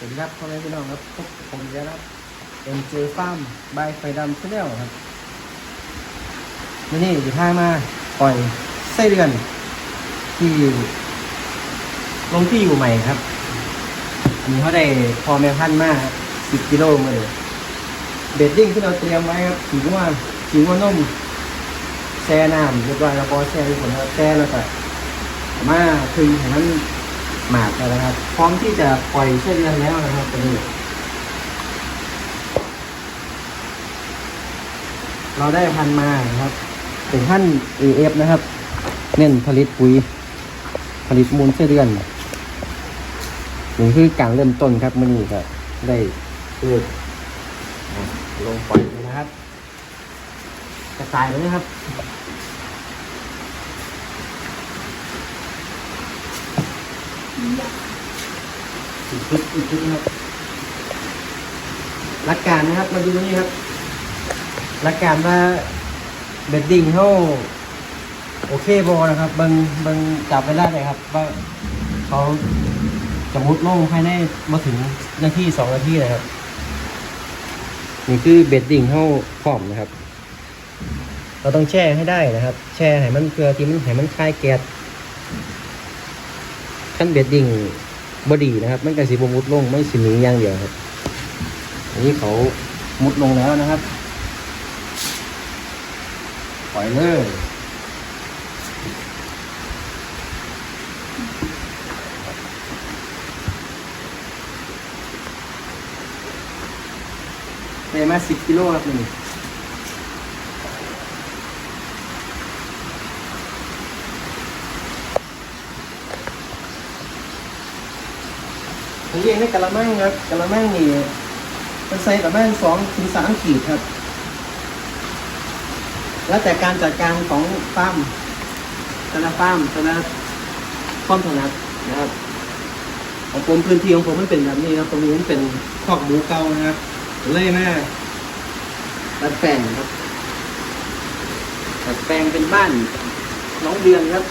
สวัสดีครับพ่อแม่พี่น้องครับพบกับผมอีกแล้วนะครับเอ็นเจฟาร์มบายไฟดำชาแนลครับวันนี้อยู่ท่ามาปล่อยไส้เดือน ที่ลงที่อยู่ใหม่ครับ อันนี้เขาได้พอแม่พันธุ์มาสิบกิโลมาเลยเบดดิ้งที่เราเตรียมไว้ครับถือว่าถือว่านุ่มแช่น้ำเรียบร้อยแล้วก็แช่ทุกคนแล้วแช่แล้วก็มาคือให้มัน หมากแล้วนะครับ พร้อมที่จะปล่อยไส้เดือนแล้วนะครับตอนนี้ เราได้พันมานะครับเป็นท่าน AF นะครับ เน้นผลิตปุ๋ย ผลิตมูลไส้เดือนนี่คือการเริ่มต้นครับมื่อนี้ก็ได้เลือกอะลงปล่อยนะครับ กระจายไปเลยครับ อีกชุดอีกชุดนะครับหลักการนะครับ มาดูนี่ครับหลักการว่าเบดดิ้งเขาโอเคบอนะครับเบิงเบิงจับเวลาเลยครับ ว่าเขาจะมุดลงภายในมาถึงนาทีสองนาทีนะครับ นี่คือเบดดิ้งเขาพร้อมนะครับ เราต้องแช่ให้ได้นะครับ แช่ให้มันเพื่อที่มันให้มันคลายแก๊ส ขั้นเบดดิ้งบดีนะครับ มันก็สีบมุดลงไม่สิหนีอย่างเดียวครับอันนี้เขามุดลงแล้วนะครับ ปล่อยเลยได้มาสิบกิโลครับนี่ เรียงในกะละมังครับกะละมังนี่มันใส่ประมาณสองถึงสามขีดครับ แล้วแต่การจัดการของฟาร์มแต่ละฟาร์มแต่ละความถนัดนะครับของผมพื้นที่ของผมมันเป็นแบบนี้ครับตรงนี้มันเป็นคอกหมูเก่านะครับเล่ยมาดัดแปลงครับดัดแปลงเป็นบ้านน้องเดือนครับ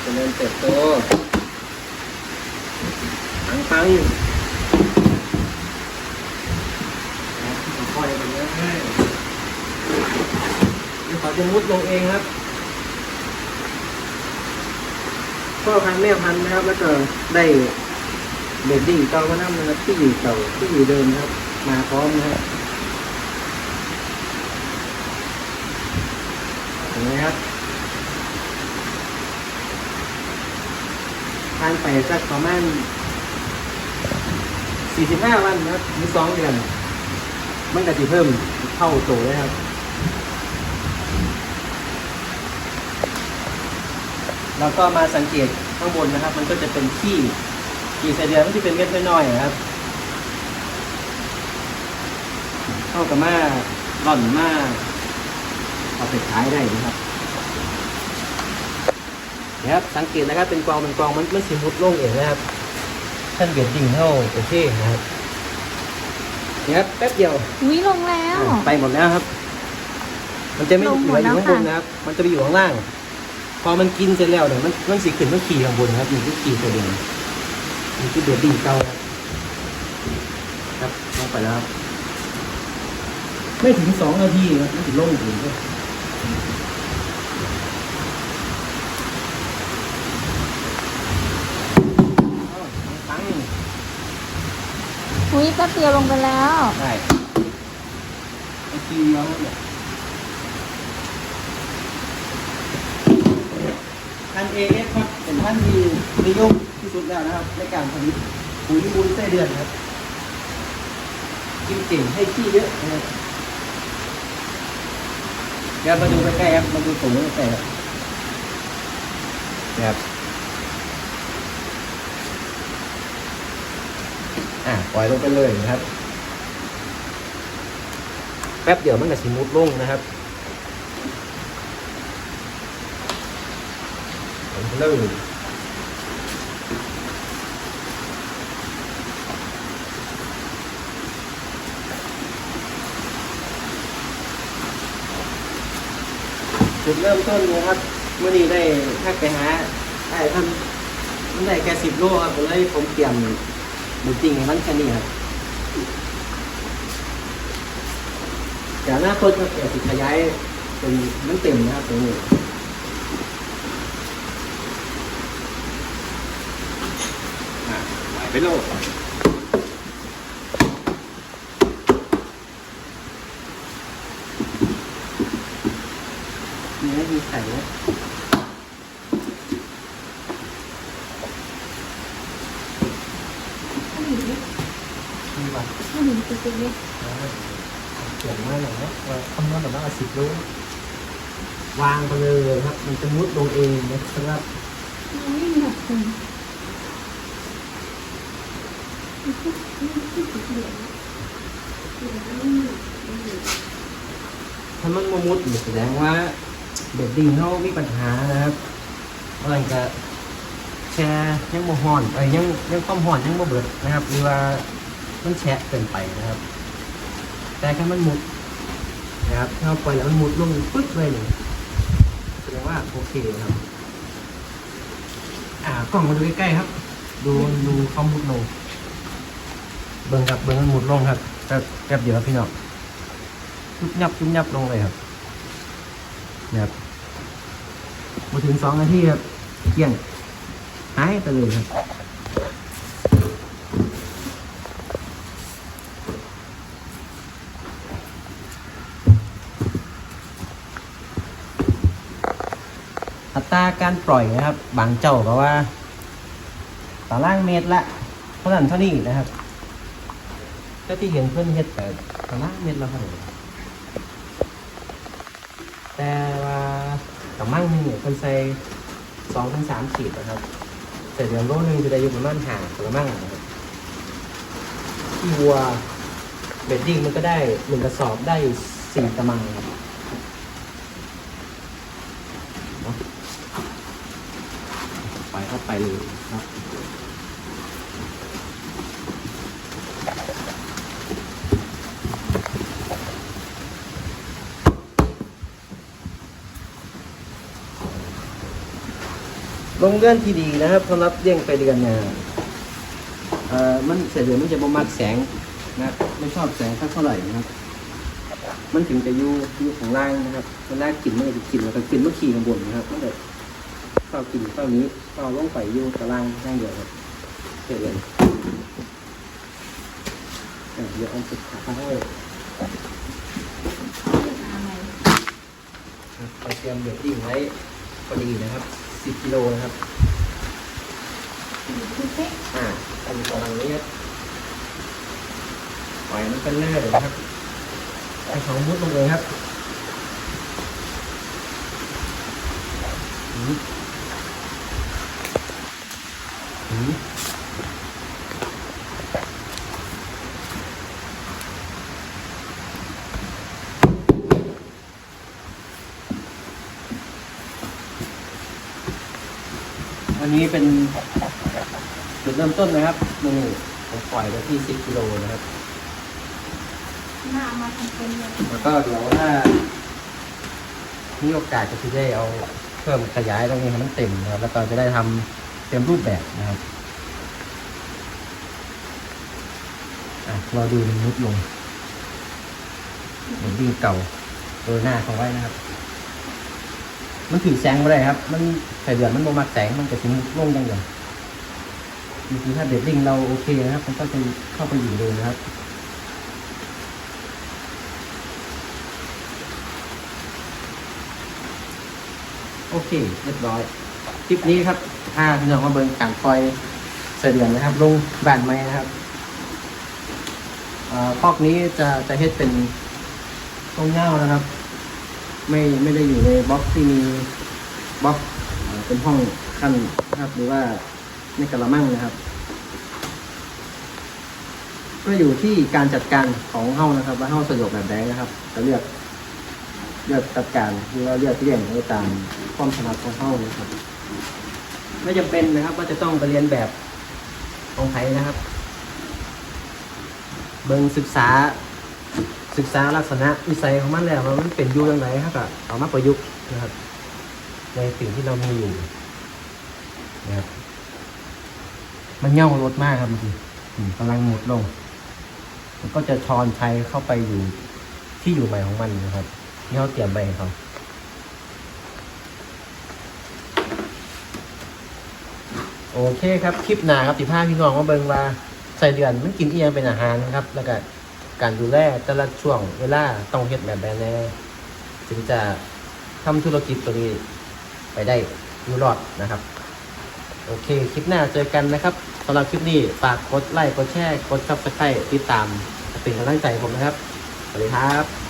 เจริญเติบโตปังปังค่อยๆไปเรื่อยๆเดี๋ยวเขาจะมุดลงเองครับพ่อพันแม่พันธุ์นะครับ แล้วก็ได้เบดดิ้งเก่ามานั่นะครับที่อยู่เก่าที่อยู่เดิมนะครับ มาพร้อมนะครับเห็นไหมครับ ทานไปสักประมาณ45วันนะครับหรือสองเดือน มันก็จะเพิ่มเท่าโตเลยครับ แล้วก็มาสังเกตข้างบนนะครับ มันก็จะเป็นขี้ขี้ไสเดือนมันจะเป็นเม็ดน้อยๆนะครับเข้ากับมาร่อนมาเอาไปขายได้นะครับ นะครับสังเกตนะครับเป็นกองเป็นกองมันมันสิมุดลงเองนะครับท่านเบียดดิ่งเท่าโอเคนะครับเนี่ยครับแป๊บเดียววิลงแล้วอะไปหมดแล้วครับ มันจะไม่ลงเหหมลืดออยู่แล้วข้างบนค่ะนะครับ มันจะไปอยู่ข้างล่าง พอมันกินเสร็จแล้วเนี่ยมันมันสีขึ้นมันขี่ข้างบนนะครับนี่คือขี่ตัวเดียวนี่คือเบียดดิ่งเก่าครับครับลงไปแล้วครับไม่ถึงสองนาทีครับไม่ถึงลงถึงเลยอ้าวตั้ง อุ้ยแป๊บเดียวลงไปแล้วได้ไอคิวเยอะเนี่ยท่านเอฟครับเป็นท่านที่นิยมที่สุดแล้วนะครับ ในการผลิตปุ๋ยมูลไส้เดือนครับกินเก่งให้ขี้เยอะนะครับเดี๋ยวมาดูใกล้ๆครับมาดูตรงนี้ใกล้ๆครับนะครับ อะ ปล่อยลงไปเลยนะครับ แป๊บเดียวมันก็สิมุดลงนะครับลงไปเลยจุดเริ่มต้นนะครับเมื่อนี้ได้ถ้าไปหาได้ท่านมันได้แค่สิบโลครับเลยผมเตรียม หมูจริงให้มันแค่นี้ครับแต่หน้าคนก็เกิดสิขยายเป็นมันเต็มนะครับตรงนี้อะไหวไปโลก มีให้มีไข่นะ ผู้หญิงดิ มีวัด ผู้หญิง จริงๆดิเขียนมาอย่างนี้ว่าคำนวณแบบว่าสิบโลวางไปเลยครับ มันจะมุดลงเองนะครับมันไม่หนักเลยมันพูดมันพูดถึงเหรียญเหรียญไม่หนักเลยถ้ามันมามุดอยู่แสดงว่าเด็กดิงเขามีปัญหานะครับมันจะแชร์ยังโมหอนเอ้ยยังยังความหอนยังโมเบิดนะครับหรือว่า มันแชะเกินไปนะครับ แต่แค่มันมุดนะครับถ้าเราปล่อยแล้วมันมุดลงปึ๊บเลยเนี่ยแสดงว่าโอเคครับ อ่ากล้องมาดูใกล้ๆครับ ดูดูเขามุดลงเบิ้งครับเบิ้งมันมุดลงครับแป๊บแป๊บเดียวครับพี่น้องยุบยับยุบยับลงเลยครับเนี่ยครับมาถึงสองนาทีครับเกลี้ยงหายไปเลยครับ อัตราการปล่อยนะครับ บางเจ้าก็ว่าตารางเมตรละเท่านั้นเท่านี้นะครับก็ที่เห็นเพื่อนเฮ็ดแต่ตารางเมตรละเท่าไหร่แต่ว่ากับมั่งหนึงเนี่ยคนใส่สองถึงสามขีดนะครับ แต่เดี๋ยวโลนึงจะได้อยู่ประมาณห่างละมั่งนะครับที่วัวเบดดิ้งมันก็ได้หนึ่งกระสอบได้สี่กระมังครับเนาะไป เข้าไปเลยครับ ลงเลื่อนที่ดีนะครับสำหรับเลี้ยงไปเดือนเนี่ยเอ่อมันเสียเดือนมันจะประมักแสงนะไม่ชอบแสงสักเท่าไหร่นะครับ มันถึงจะอยู่อยู่ของล่างนะครับมันน่ากินมันก็จะกินแล้วก็กินเมื่อขี่ข้างบนนะครับมันแบบเข้ากินข้านี้ข้าวลงไปอยู่ตารางข้างเดียวครับเสียเดือนอะเดี๋ยวเอาสุดขาให้อะไรครับเราเตรียมเบรกดิ้งไว้พอดีนะครับ10กิโลนะครับอ่าอันประมาณนี้ครับปล่อยมันเป็นเลื่อยนะครับไอ้ของมุดลงเลยครับหืมหืม อันนี้เป็นจุดเริ่มต้นนะครับนี่ผมปล่อยไปที่ 10กิโลนะครับ หน้ามาทำเป็นเลยแล้วก็เดี๋ยวถ้ามีโอกาสก็จะได้เอาเพิ่มขยายตรงนี้ให้มันเต็มนะครับ แล้วก็จะได้ทำเต็มรูปแบบนะครับเราดูมันมุดลงเหมือนดีเก่าโดยหน้าเขาไว้นะครับ มันถือแสงม่ได้ครับ มันใส่เดือนมันโมมักแสงมันจะถึงลงอยังเดียวจริงๆถ้าเด็ดดิ้งเราโอเคนะครับ มันก็จะเข้าไปอยู่เลยนะครับโอเคเรียบร้อย คลิปนี้ครับ ถ้าพี่น้องมาเบิ่งการปล่อยเสดือนนะครับลงบ้านไม้นะครับอ่อพอกนี้จะจะเฮ็ดเป็นตรงเง่านะครับ ไม่ไม่ได้อยู่ในบล็อกที่มีบล็อกเป็นห้องขั้นนะครับ หรือว่าในกระมังนะครับ ก็อยู่ที่การจัดการของเฮ้านะครับ ว่าเฮ้าสะดวกแบบไหนนะครับจะเลือกเลือกจัดการหรือว่าเลือกเลี่ยงไปตามความถนัดของเขานะครับ ไม่จำเป็นนะครับว่าจะต้องไปเรียนแบบของไทยนะครับ เบิ่งศึกษาศึกษาลักษณะวิสัยของมันแล้วว่ามันเป็นอยู่ยังไงครับก็เอามาประยุกต์นะครับ ในสิ่งที่เรามีอยู่นะครับมันเง่ารถมากครับบางทีกำลังหมดลง มันก็จะชอนชัยเข้าไปอยู่ที่อยู่ใหม่ของมันนะครับที่เขาเตรียมไปให้เขา โอเคครับคลิปหน้าครับสิผ้าพี่น้องมาเบิงว่าใส่เดือนมันกินเอียงเป็นอาหารครับ แล้วก็การดูแลแต่ละช่วงเวลาต้องเฮ็ดแบบแบบแน่ถึงจะทำธุรกิจตัวนี้ไปได้อยู่รอดนะครับ โอเค คลิปหน้าเจอกันนะครับสำหรับคลิปนี้ฝากกดไลค์กดแชร์กดซับสไครต์ติดตามเป็นกำลังใจให้ผมนะครับ สวัสดีครับ